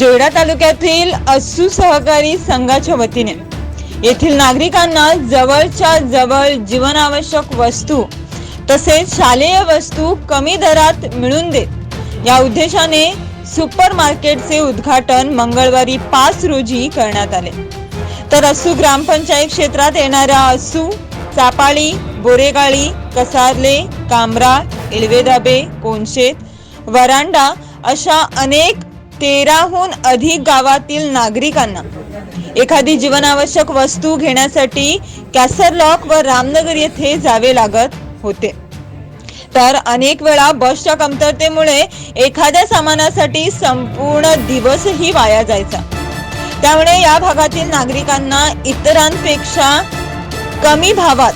जोयडा तालुक्यातील असू सहकारी संघाच्या वतीने येथील नागरिकांना जवळच्या जवळ जीवनावश्यक वस्तू तसेच शालेय वस्तू कमी दरात मिळून देत या उद्देशाने सुपर मार्केटचे उद्घाटन मंगळवारी पाच रोजी करण्यात आले. तर असू ग्रामपंचायत क्षेत्रात येणाऱ्या असू चापाळी बोरेगाळी कसारले कामरा इळवेदाबे कोनशेत वरांडा अशा अनेक तेराहून अधिक गावातील नागरिकांना एखादी जीवनावश्यक वस्तू घेण्यासाठी कॅसरलॉक व रामनगर येथे जावे लागत होते. तर अनेक वेळा बसच्या कमतरतेमुळे एखाद्या सामानासाठी संपूर्ण दिवसही वाया जायचा. त्यामुळे या भागातील नागरिकांना इतरांपेक्षा कमी भावात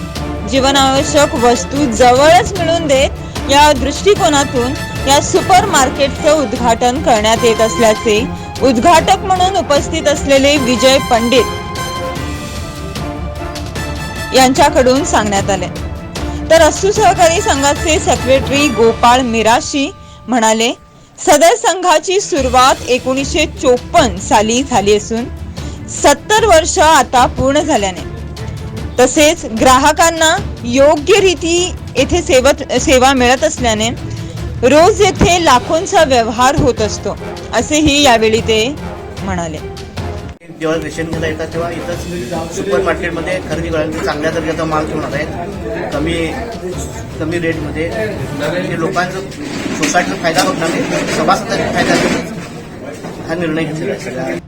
जीवनावश्यक वस्तू जवळच मिळून देत या दृष्टिकोनातून या सुपर मार्केटचं उद्घाटन करण्यात येत असल्याचे उद्घाटक म्हणून उपस्थित असलेले विजय पंडित यांच्याकडून सांगण्यात आले. तर अस्सू सहकारी संघाचे सेक्रेटरी गोपाळ मिराशी म्हणाले सदर संघाची सुरुवात एकोणीसशे चोपन्न साली झाली असून सत्तर वर्ष आता पूर्ण झाल्याने. तसेच ग्राहकांना योग्य रीती येथे सेवत सेवा मिळत असल्याने रोज येथे लाखोंचा व्यवहार होत असतो असेही यावेळी ते म्हणाले. जेव्हा रेशन घ्यायला येतात तेव्हा इथं सुपर मार्केटमध्ये खरेदी करायला चांगल्या दर्जाचा माल घेऊन आहेत. कमी कमी रेटमध्ये ते लोकांचं सोसायटीचा फायदा होणार नाही सभासदांचा फायदा. हा निर्णय घेतलेला आहे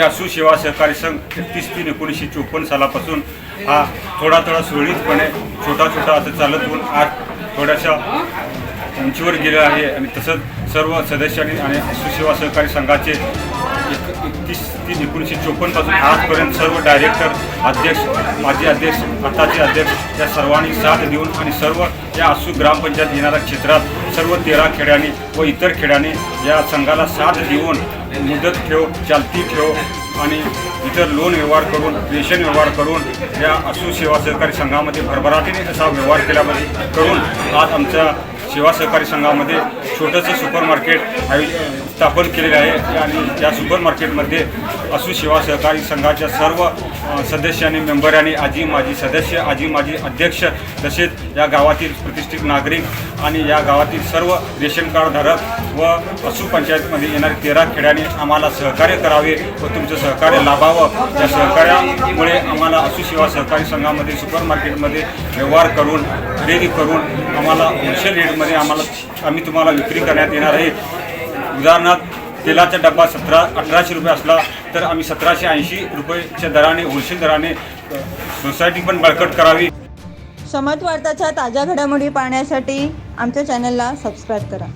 आसू सेवा सहकारी संघ एकतीस तीन एकोणीसशे चोपन्न सालापासून हा थोडा थोडा सुरळीतपणे छोटा छोटा असं चालत होऊन आज थोड्याशा उंचीवर गेलं आहे आणि तसंच सर्व सदस्यांनी आणि आसू सहकारी संघाचे एक एकतीस तीन एकोणीसशे चोपन्नपासून आजपर्यंत सर्व डायरेक्टर अध्यक्ष माजी अध्यक्ष आताचे अध्यक्ष या सर्वांनी साथ देऊन आणि सर्व या आसू ग्रामपंचायत येणाऱ्या क्षेत्रात सर्व तेरा खेड्यांनी व इतर खेड्यांनी या संघाला साथ देऊन मुदत ठेव चालती ठेव आणि इतर लोन व्यवहार करून रेशन व्यवहार करून या आसू सेवा सहकारी संघामध्ये भरभराटीने असा व्यवहार केल्यामध्ये करून आज आमच्या सेवा सहकारी संघामध्ये छोटंसं सुपर मार्केट स्थापन केलेलं आहे आणि या सुपर मार्केटमध्ये असू सेवा सहकारी संघाच्या सर्व अ, सदस्यांनी मेंबरांनी आजी माजी सदस्य आजी माजी अध्यक्ष तसेच या गावातील प्रतिष्ठित नागरिक आणि या गावातील सर्व रेशन कार्ड धारक व असू पंचायतमध्ये येणारे तेरा खेड्याने आम्हाला सहकार्य करावे व तुमचं सहकार्य लाभावं. या सहकार्यामुळे आम्हाला असू सेवा सहकारी संघामध्ये सुपर मार्केटमध्ये व्यवहार करून खरेदी करून आम्हाला होलसेल रेटमध्ये आम्हाला आम्ही तुम्हाला विक्री करण्यात येणार आहे. उदाहरणार्थ तेलाचा डब्बा सतरा अठराशे रुपये असला तर आम्ही सतराशे ऐंशी रुपयेच्या दराने होलसेल दराने सोसायटी पण बळकट करावी. समत वार्ताच्या ताज्या घडामोडी पाहण्यासाठी आमच्या चॅनलला सबस्क्राईब करा.